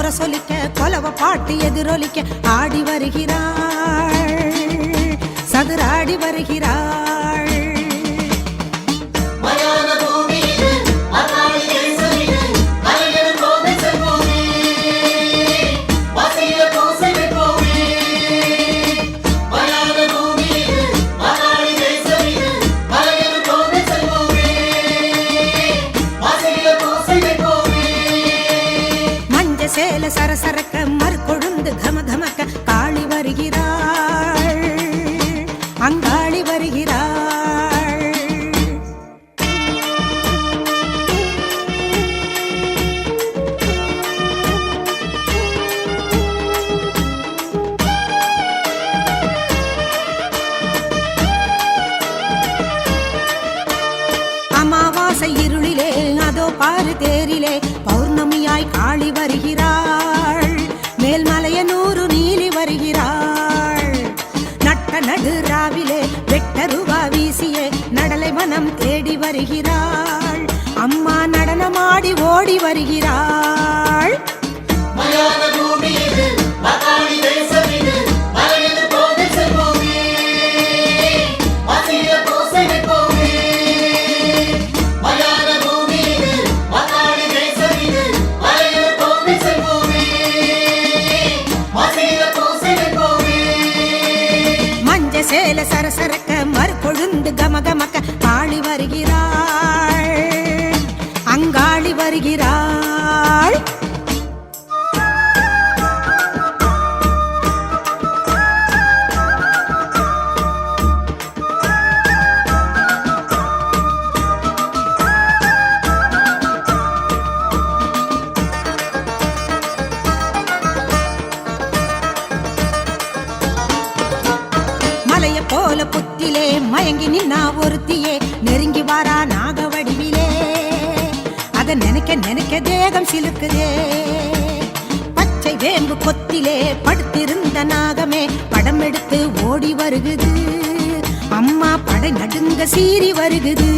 முறை முரசொலிக்க கொலவ பாட்டு எதிரொலிக்க ஆடி வருகிறாள். சதுராடி வருகிறாள். சேல சரசரக்க மறுகொழுந்து கம கமக்க காளி வருகிறாள். அங்காளி வருகிறாள். அமாவாசை இருளிலே அதோ பாரு தேரிலே பௌர்ணமியாய் காளி வருகிறாள். மேல்மலைய நூறு நீலி வருகிறாள். நட்ட நடு ராவிலே வெட்ட ரூபா வீசியே நடலை மனம் தேடி வருகிறாள். அம்மா நடனமாடி ஓடி வருகிறாள். சேல சரசரக்க மறுகொழுந்து கமகமக்க காளி வருகிறார். கூட்டிலே மயங்கி நின்னா ஒருத்தியே. நெருங்கி வாரா நாக வடிவிலே அத நினைக்க நினைக்க தேகம் சிலுக்குதே. பச்சை வேம்பு கொத்திலே படுத்திருந்த நாகமே படம் எடுத்து ஓடி வருகுது. அம்மா படை நடுங்க சீறி வருகுது.